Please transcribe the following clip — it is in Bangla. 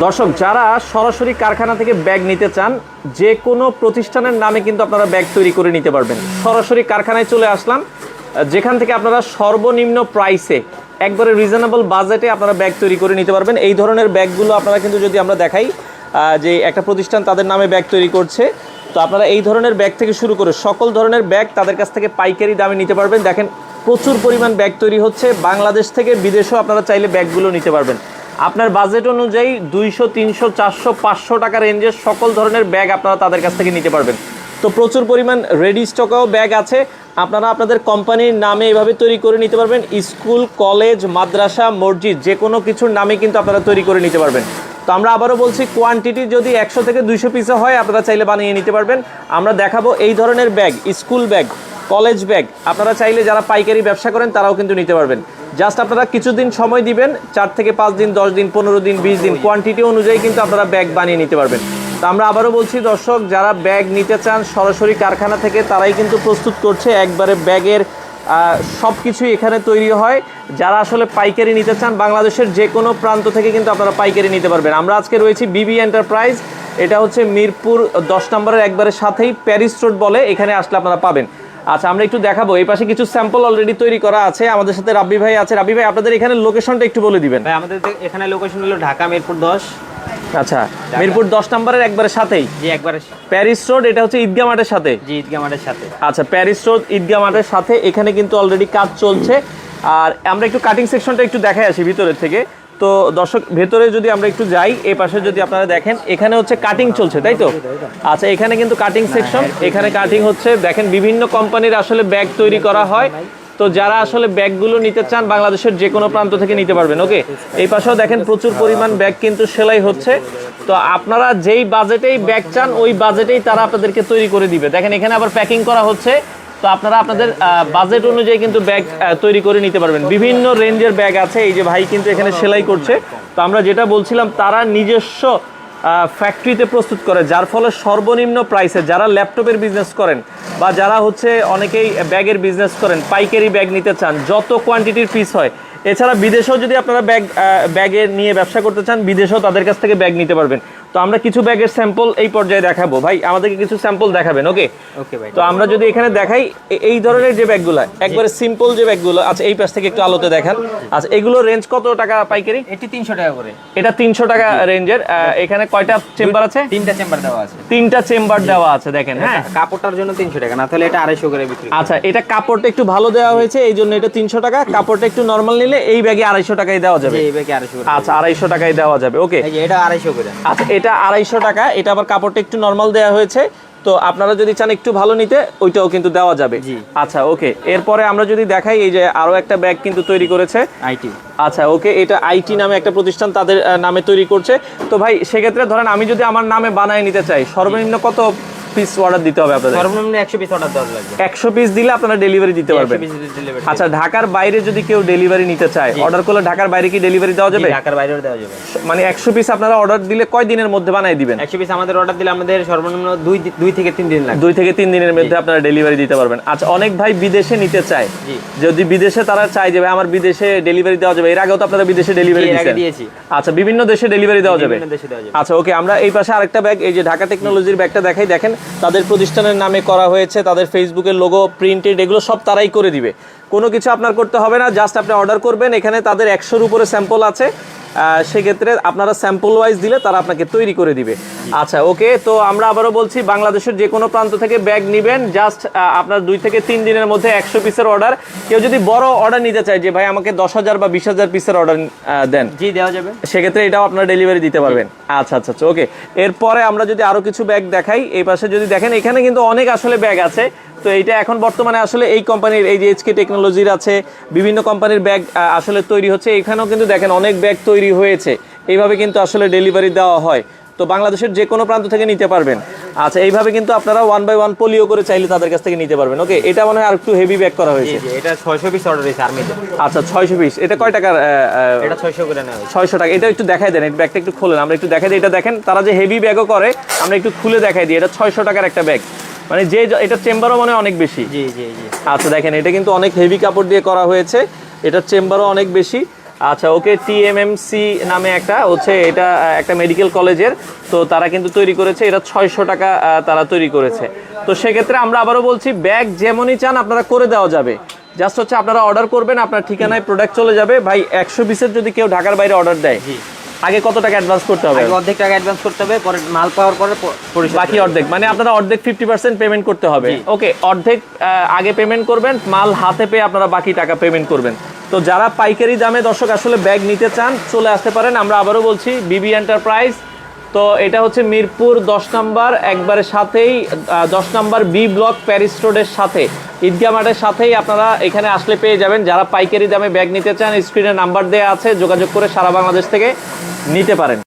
দর্শক, যারা সরাসরি কারখানা থেকে ব্যাগ নিতে চান, যে কোনো প্রতিষ্ঠানের নামে কিন্তু আপনারা ব্যাগ তৈরি করে নিতে পারবেন। সরাসরি কারখানায় চলে আসলাম। যেখান থেকে আপনারা সর্বনিম্ন প্রাইসে, একবারে রিজনেবল বাজেটে আপনারা ব্যাগ তৈরি করে নিতে পারবেন। এই ধরনের ব্যাগগুলো আপনারা কিন্তু যদি আমরা দেখাই যে একটা প্রতিষ্ঠান তাদের নামে ব্যাগ তৈরি করছে, তো আপনারা এই ধরনের ব্যাগ থেকে শুরু করে সকল ধরনের ব্যাগ তাদের কাছ থেকে পাইকারি দামে নিতে পারবেন। দেখেন, প্রচুর পরিমাণ ব্যাগ তৈরি হচ্ছে। বাংলাদেশ থেকে বিদেশেও আপনারা চাইলে ব্যাগগুলো নিতে পারবেন। আপনার বাজেট অনুযায়ী দুইশো, তিনশো, চারশো, পাঁচশো টাকা রেঞ্জের সকল ধরনের ব্যাগ আপনারা তাদের কাছ থেকে নিতে পারবেন। তো প্রচুর পরিমাণ রেডি স্টকেও ব্যাগ আছে। আপনারা আপনাদের কোম্পানির নামে এভাবে তৈরি করে নিতে পারবেন। স্কুল কলেজ মাদ্রাসা, মসজিদ, যে কোনো কিছুর নামে কিন্তু আপনারা তৈরি করে নিতে পারবেন। তো আমরা আবারও বলছি কোয়ান্টিটি যদি একশো থেকে দুইশো পিসে হয়, আপনারা চাইলে বানিয়ে নিতে পারবেন। আমরা দেখাবো এই ধরনের bag school bag college bag আপনারা চাইলে যারা পাইকারি ব্যবসা করেন, তারাও কিন্তু নিতে পারবেন। জাস্ট আপনারা কিছুদিন সময় দিবেন, চার থেকে পাঁচ দিন, দশ দিন, পনেরো দিন, বিশ দিন কোয়ান্টিটি অনুযায়ী কিন্তু আপনারা ব্যাগ বানিয়ে নিতে পারবেন। তো আমরা আবারও বলছি, দর্শক, যারা ব্যাগ নিতে চান সরাসরি কারখানা থেকে, তারাই কিন্তু প্রস্তুত করছে, একবারে ব্যাগের সব কিছুই এখানে তৈরি হয়। যারা আসলে পাইকারি নিতে চান, বাংলাদেশের যে কোনো প্রান্ত থেকে কিন্তু আপনারা পাইকারি নিতে পারবেন। আমরা আজকে রয়েছি বিবি এন্টারপ্রাইজ এটা হচ্ছে মিরপুর দশ নম্বরের একবারে সাথেই প্যারিস রোড বলে, এখানে আসলে আপনারা পাবেন। আচ্ছা আমরা একটু দেখাবো। এই পাশে কিছু স্যাম্পল অলরেডি তৈরি করা আছে। আমাদের সাথে রাব্বি ভাই আছে। রাব্বি ভাই আপনাদের এখানে লোকেশনটা একটু বলে দিবেন। ভাই আমাদের এখানে লোকেশন হলো ঢাকা মিরপুর দশ। আচ্ছা মিরপুর দশ নম্বরের একবারে সাথেই? জি একবারে প্যারিস রোড এটা হচ্ছে ঈদগা মাঠের সাথে? জি ঈদগা মাঠের সাথে। আচ্ছা প্যারিস রোড ঈদগা মাঠের সাথে। এখানে কিন্তু অলরেডি কাজ চলছে। আর আমরা একটু কাটিং সেকশনটা একটু দেখাই আসি ভিতরের থেকে। তো দর্শক, ভেতরে যদি আমরা একটু যাই, এই পাশে যদি আপনারা দেখেন, এখানে হচ্ছে কাটিং চলছে, তাই তো? আচ্ছা এখানে কিন্তু কাটিং সেকশন এখানে কাটিং হচ্ছে, দেখেন বিভিন্ন কোম্পানির আসলে ব্যাগ তৈরি করা হয়। তো যারা আসলে ব্যাগগুলো নিতে চান, বাংলাদেশের যে কোনো প্রান্ত থেকে নিতে পারবেন, ওকে? এই পাশেও দেখেন প্রচুর পরিমাণ ব্যাগ কিন্তু সেলাই হচ্ছে। তো আপনারা যেই বাজেটেই ব্যাগ চান, ওই বাজেটেই তারা আপনাদেরকে তৈরি করে দিবে। দেখেন এখানে আবার প্যাকিং করা হচ্ছে। তো আপনারা আপনাদের বাজেট অনুযায়ী কিন্তু ব্যাগ তৈরি করে নিতে পারবেন। বিভিন্ন রেঞ্জের ব্যাগ আছে, এই যে ভাই কিন্তু এখানে সেলাই করছে। তো আমরা যেটা বলছিলাম, তারা নিজস্ব ফ্যাক্টরিতে প্রস্তুত করে, যার ফলে সর্বনিম্ন প্রাইসে যারা ল্যাপটপের বিজনেস করেন বা যারা হচ্ছে অনেকেই ব্যাগের বিজনেস করেন, পাইকারি ব্যাগ নিতে চান, যত কোয়ান্টিটির পিস হয়। এছাড়া বিদেশেও যদি আপনারা ব্যাগ ব্যাগে নিয়ে ব্যবসা করতে চান, বিদেশেও তাদের কাছ থেকে ব্যাগ নিতে পারবেন। তো আমরা কিছু ব্যাগের স্যাম্পল এই পর্যায়ে দেখাবো। ভাই আমাদেরকে কিছু স্যাম্পল দেখাবেন ওকে? ওকে ভাই তো আমরা যদি এখানে দেখাই এই ধরনের যে ব্যাগগুলো একবারে সিম্পল যে ব্যাগগুলো আচ্ছা এই পাশ থেকে একটু আলোতে দেখান। আচ্ছা এগুলো রেঞ্জ কত টাকা পাইকারি? এটি তিনশো টাকা করে। এটা তিনশো টাকা রেঞ্জের এখানে কয়টা চেম্বার আছে? তিনটা চেম্বার দেওয়া আছে। তিনটা চেম্বার দেওয়া আছে দেখেন হ্যাঁ কাপড়টার জন্য তিনশো টাকা না তাহলে এটা আড়াইশো করে বিক্রি আচ্ছা এটা কাপড়টা একটু ভালো দেওয়া হয়েছে এই জন্য এটা তিনশো টাকা। কাপড়টা একটু নর্মাল নিলে এই ব্যাগে আড়াইশো টাকায় দেওয়া যাবে। এই ব্যাগে আড়াইশো আচ্ছা আড়াইশো টাকায় দেওয়া যাবে ওকে? এই যে এটা আড়াইশো করে। আচ্ছা এটা আড়াইশো টাকা এটা আবার কাপড়টা একটু নর্মাল দেওয়া হয়েছে। তো আপনারা যদি চান একটু ভালো নিতে ওইটাও কিন্তু দেওয়া যাবে। জি। আচ্ছা ওকে। এরপরে আমরা যদি দেখাই এই যে আরও একটা ব্যাগ কিন্তু তৈরি করেছে। আইটি। আচ্ছা ওকে এটা আইটি নামে একটা প্রতিষ্ঠান তাদের নামে তৈরি করছে। তো ভাই সেক্ষেত্রে ধরেন আমি যদি আমার নামে বানায় নিতে চাই সর্বনিম্ন কত পিস অর্ডার দিতে হবে আপনাদের। সর্বনিম্ন একশো পিস অর্ডার দেওয়া লাগবে। একশো পিস দিলে আপনারা ডেলিভারি দিতে পারবেন। আচ্ছা ঢাকার বাইরে যদি কেউ ডেলিভারি নিতে চায় অর্ডার করলে ঢাকার বাইরে কি ডেলিভারি দেওয়া যাবে? ঢাকার বাইরেও দেওয়া যাবে। মানে একশো পিস আপনারা অর্ডার দিলে কয় দিনের মধ্যে বানাই দিবেন? একশো পিস আমাদের অর্ডার দিলে আমাদের সর্বনিম্ন দুই দি- দুই থেকে তিন দিন লাগবে। থেকে দিনের মধ্যে আপনারা ডেলিভারি দিতে পারবেন। আচ্ছা অনেক ভাই বিদেশে নিতে চায়। যদি বিদেশে তারা চায় যে ভাই আমার বিদেশে ডেলিভারি দেওয়া যাবে। এর আগেও তো আপনারা বিদেশে ডেলিভারি দিয়েছেন আচ্ছা বিভিন্ন দেশে ডেলিভারি দেওয়া যাবে। আচ্ছা ওকে আমরা এই পাশে আরেকটা ব্যাগ এই যে ঢাকা টেকনোলজির ব্যাগটা দেখাই। দেখেন তাদের প্রতিষ্ঠানের নামে করা হয়েছে, তাদের ফেসবুকের লোগো প্রিন্টেড এগুলো সব তারাই করে দিবে। কোনো কিছু আপনার করতে হবে না জাস্ট আপনি অর্ডার করবেন, এখানে তাদের একশোর উপরে স্যাম্পল আছে। সেক্ষেত্রে আপনারা স্যাম্পল ওয়াইজ দিলে তারা আপনাকে তৈরি করে দিবে। আচ্ছা ওকে তো আমরা আবারও বলছি বাংলাদেশের যে কোনো প্রান্ত থেকে ব্যাগ নেবেন। জাস্ট আপনার দুই থেকে তিন দিনের মধ্যে একশো পিসের অর্ডার কেউ যদি বড় অর্ডার নিতে চায় যে ভাই আমাকে দশ হাজার বা বিশ হাজার পিসের অর্ডার দেন। জি দেওয়া যাবে। সেক্ষেত্রে এটাও আপনার ডেলিভারি দিতে পারবেন। আচ্ছা আচ্ছা আচ্ছা ওকে এরপরে আমরা যদি আরও কিছু ব্যাগ দেখাই এই পাশে যদি দেখেন এখানে কিন্তু অনেক আসলে ব্যাগ আছে। তো এইটা এখন বর্তমানে আসলে এই কোম্পানির এই যে এইচকে টেকনোলজির আছে বিভিন্ন কোম্পানির ব্যাগ আসলে তৈরি হচ্ছে। এখানেও কিন্তু দেখেন অনেক ব্যাগ তৈরি হয়েছে। এইভাবে কিন্তু আসলে ডেলিভারি দেওয়া হয়। তো বাংলাদেশের যে কোনো প্রান্ত থেকে নিতে পারবেন। আচ্ছা এইভাবে কিন্তু আপনারা ওয়ান বাই ওয়ান পোলিও করে চাইলে তাদের কাছ থেকে নিতে পারবেন। ওকে এটা মনে হয় আর একটু হেভি ব্যাগ করা হয়েছে। এটা ছয়শো পিস অর্ডার হয়েছে আর্মিতে আচ্ছা ছয়শো পিস এটা কয় টাকার এটা ছয়শো করে নেওয়া ছয়শো টাকা। এটা একটু দেখাই দেন এই ব্যাগটা একটু খোলেন। আমরা একটু দেখাই দিই। এটা দেখেন তারা যে হেভি ব্যাগও করে আমরা একটু খুলে দেখাই দিই। এটা ছয়শো টাকার একটা ব্যাগ মানে যে এটা চেম্বারও মনে অনেক বেশি। জি জি জি। আচ্ছা দেখেন এটা কিন্তু অনেক হেভি কাপড় দিয়ে করা হয়েছে। এটা চেম্বারও অনেক বেশি। আচ্ছা ওকে টিএমএমসি নামে একটা হচ্ছে এটা একটা মেডিকেল কলেজের তো তারা কিন্তু তৈরি করেছে এটা ছয়শো টাকা তারা তৈরি করেছে। তো সেক্ষেত্রে আমরা আবারও বলছি ব্যাগ যেমনই চান আপনারা করে দেওয়া যাবে। জাস্ট হচ্ছে আপনারা অর্ডার করবেন আপনার ঠিকানায় প্রোডাক্ট চলে যাবে। ভাই একশো পিসের যদি কেউ ঢাকার বাইরে অর্ডার দেয়। আগে কত টাকা অ্যাডভান্স করতে হবে? আগে অর্ধেক টাকা অ্যাডভান্স করতে হবে পরে মাল পাওয়ার পরে পরিশোধ বাকি অর্ধেক মানে আপনারা অর্ধেক ফিফটি পার্সেন্ট পেমেন্ট করতে হবে। ওকে অর্ধেক আগে পেমেন্ট করবেন মাল হাতে পেয়ে আপনারা বাকি টাকা পেমেন্ট করবেন। তো যারা পাইকারি দামে দর্শক আসলে ব্যাগ নিতে চান চলে আসতে পারেন। আমরা আবারও বলছি বিবি এন্টারপ্রাইজ তো এটা হচ্ছে মিরপুর দশ নাম্বার একবারের সাথেই দশ নাম্বার বি ব্লক প্যারিস রোডের সাথে। ঈদগাহ মাঠের সাথেই আপনারা এখানে আসলে পেয়ে যাবেন। যারা পাইকারি দামে ব্যাগ নিতে চান, স্ক্রিনে নাম্বার দেওয়া আছে, যোগাযোগ করে সারা বাংলাদেশ থেকে নিতে পারেন।